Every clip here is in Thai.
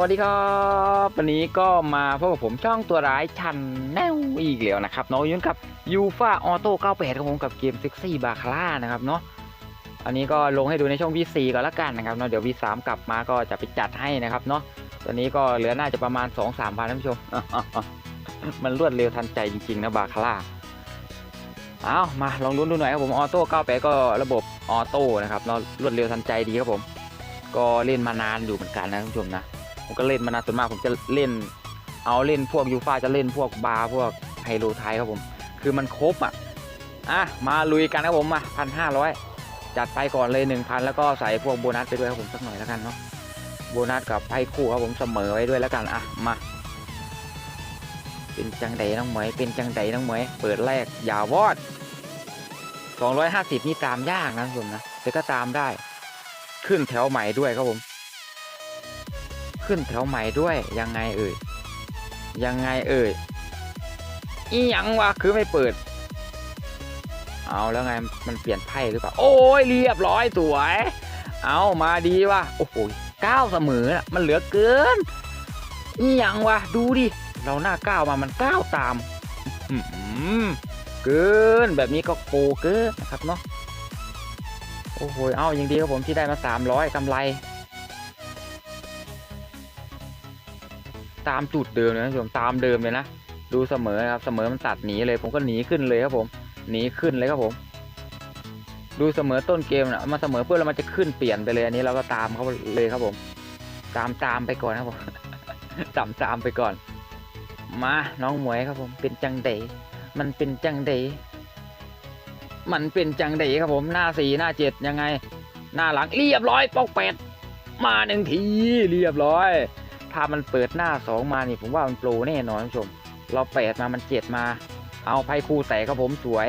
วัสดีครับวันนี้ก็มาพบกับผมช่องตัวร้ายชันแนวอีกแล้วนะครับน้องยุนกับยูฟาออโต้98ครับผมกับเกมเซ็กซี่บาคาร่านะครับเนาะอันนี้ก็ลงให้ดูในช่อง V4 ก่อนละกันนะครับเนาะเดี๋ยว V3 กลับมาก็จะไปจัดให้นะครับเนาะตอนนี้ก็เหลือน่าจะประมาณ 2-3พันท่านผู้ชม มันรวดเร็วทันใจจริงๆนะบาคาร่าเอามาลองลุ้นดูหน่อยครับผมออโต้98ก็ระบบออโต้นะครับเนาะรวดเร็วทันใจดีครับผม ก็เล่นมานานอยู่เหมือนกันนะท่านผู้ชมนะ ผมก็เล่นมานานส่วนมากผมจะเล่น เอาเล่นพวกยูฟาจะเล่นพวกบาร์พวกไฮโลไทยครับผม คือมันครบอะอะมาลุยกันครับผมมาพันห้าร้อยจัดไปก่อนเลยหนึ่งพันแล้วก็ใส่พวกโบนัสไปด้วยครับผมสักหน่อยแล้วกันเนาะโบนัสกับไพ่คู่ครับผมเสมอไว้ด้วยแล้วกันอะมาเป็นจังไดน้องเหมยเป็นจังไดน้องเหมยเปิดแรกอย่าวอด 250 นี่ตามยากนะผมนะแต่ก็ตามได้ ขึ้นแถวใหม่ด้วยครับผม ขึ้นแถวใหม่ด้วยยังไงเอ่ยยังไงเอ่ยอีหยังวะคือไม่เปิด เอาแล้วไงมันเปลี่ยนไพ่หรือเปล่าโอ้ยเรียบร้อยสวย เอามาดีว่ะโอ้โหเก้าเสมอน่ะมันเหลือเกินอีหยังวะดูดิเราหน้าเก้ามามันเก้าตามอื้อหือเกินแบบนี้ก็โกเกินนะครับเนาะโอ้โหเอาอย่างดีครับผมที่ได้มา300กำไร ตามจุดเดิมเลยนะผมตามเดิมเลยนะดูเสมอนะครับเสมอมันตัดหนีเลย ผมก็หนีขึ้นเลยครับผมหนีขึ้นเลยครับผม ดูเสมอต้นเกมนะมาเสมอเพื่อแล้วมันจะขึ้นเปลี่ยนไปเลยอันนี้เราก็ตามเขาเลยครับผม ตามตามไปก่อนครับผมตามตามไปก่อน มาน้องหมวยครับผม เป็นจังเดมันเป็นจังเดมันเป็นจังไดครับผมหน้าสี่หน้าเจ็ดยังไง หน้าหลังเรียบร้อยปอกเป็ดมาหนึ่งทีเรียบร้อย ถ้ามันเปิดหน้าสองมานี่ผมว่ามันโปรแน่นอนคุณผู้ชม เราแปดมามันเจ็ดมา เอาไพ่คู่แตกครับผมสวย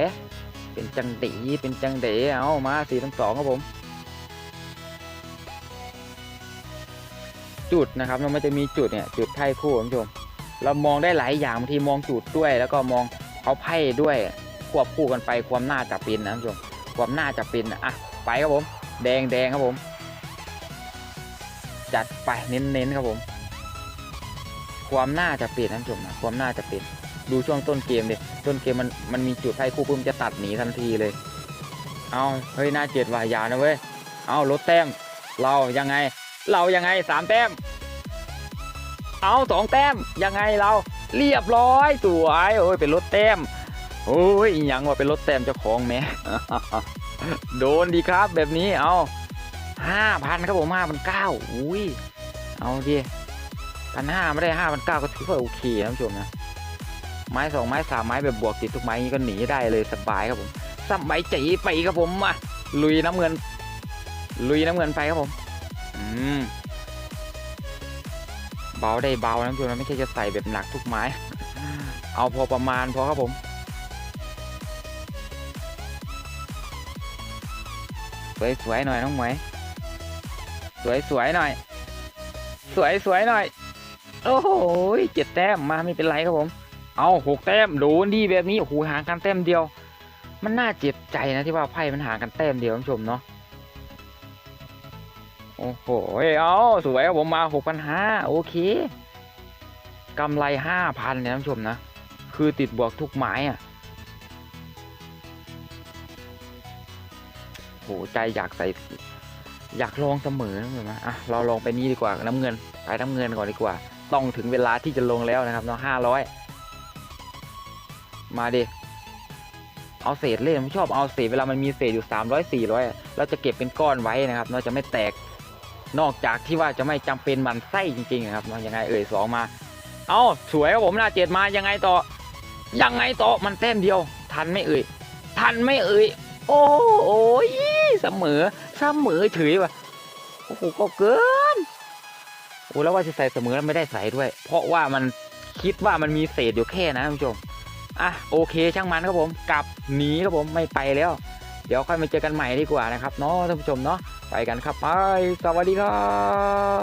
เป็นจังดีเป็นจังเดเอามาสี่ทั้งสองครับผม จุดนะครับมันไม่จะมีจุดเนี่ยจุดไพ่คู่คุณผู้ชม เรามองได้หลายอย่างบางทีมองจุดด้วย แล้วก็มองเอาไพ่ด้วยควบคู่กันไปความน่าจะเป็นนะท่านผู้ชมความน่าจะเป็นนะอะไปครับผม แดงแดงครับผม จัดไปเน้นๆครับผม ความน่าจะเป็นท่านผู้ชมนะความน่าจะเป็นดูช่วงต้นเกมเดิต้นเกมมันมันมีจุดไพ่คู่ปุ๊บมันจะตัดหนีทันทีเลย เอาเฮ้ยหน้าเจ็ดว่ะยานะเว้ยเอาลดแต้มเรายังไง เรายังไงสามแต้ม เอาสองแต้มยังไงเราเรียบร้อยสวยโอ้ยเป็นลดแต้มโอ้ยยังว่าเป็นรถแต้มเจ้าของแม่โดนดีครับแบบนี้เอาห้าพันครับผมห้าพันเก้าอุ้ยเอาดิ พันห้าไม่ได้ห้าพันเก้าก็ถือว่าโอเคนะผู้ชมนะ ไม้สองไม้สามไม้แบบบวกติดทุกไม้นี้ก็หนีได้เลยสบายครับผมสบายใจไปครับผมมาลุยน้ำเงิน ลุยน้ำเงินไปครับผม อืมเบาได้เบานะผู้ชมนะไม่ใช่จะใส่แบบหนักทุกไม้ เอาพอประมาณพอครับผมสวยๆหน่อยน้องหมวยสวยๆหน่อย สวยๆหน่อย โอ้โหเจ็ดแต้มมาไม่เป็นไรครับผม เอาหกแต้มโดนดีแบบนี้โอ้โหห่างกันแต้มเดียว มันน่าเจ็บใจนะที่ว่าไพ่มันห่างกันแต้มเดียวท่านผู้ชมเนาะโอ้โหเอาสวยครับผมมาหกพันห้าโอเคกำไรห้าพันเนี่ยท่านผู้ชมนะ คือติดบวกทุกไม้อะโหใจอยากใส่อยากลองเสมอนะเพื่อนนะอะเราลองไปนี้ดีกว่าน้ำเงินไปน้ำเงินก่อนดีกว่า ต้องถึงเวลาที่จะลงแล้วนะครับเนาะห้าร้อยมาดิเอาเศษเล่นผมชอบเอาเศษเวลามันมีเศษอยู่สามร้อยสี่ร้อยเราจะเก็บเป็นก้อนไว้นะครับเนาะจะไม่แตกนอกจากที่ว่าจะไม่จำเป็นมันไส้จริงๆนะครับเนาะยังไงเอ่ยสองมา เอาสวยครับผมหน้าเจ็ดมายังไงต่อ ยังไงต่อมันแต้มเดียว ทันไม่เอ่ยทันไม่เอ่ยโอ้โอ้ยเสมอเสมอเฉยว่ะโอ้โหก็เกิน โอ้แล้วว่าจะใส่เสมอแล้วไม่ได้ใส่ด้วย เพราะว่ามันคิดว่ามันมีเศษอยู่แค่นะท่านผู้ชมอะโอเคช่างมันครับผมกลับหนีครับผมไม่ไปแล้ว เดี๋ยวค่อยมาเจอกันใหม่ดีกว่านะครับเนาะท่านผู้ชมเนาะไปกันครับไปสวัสดีครับ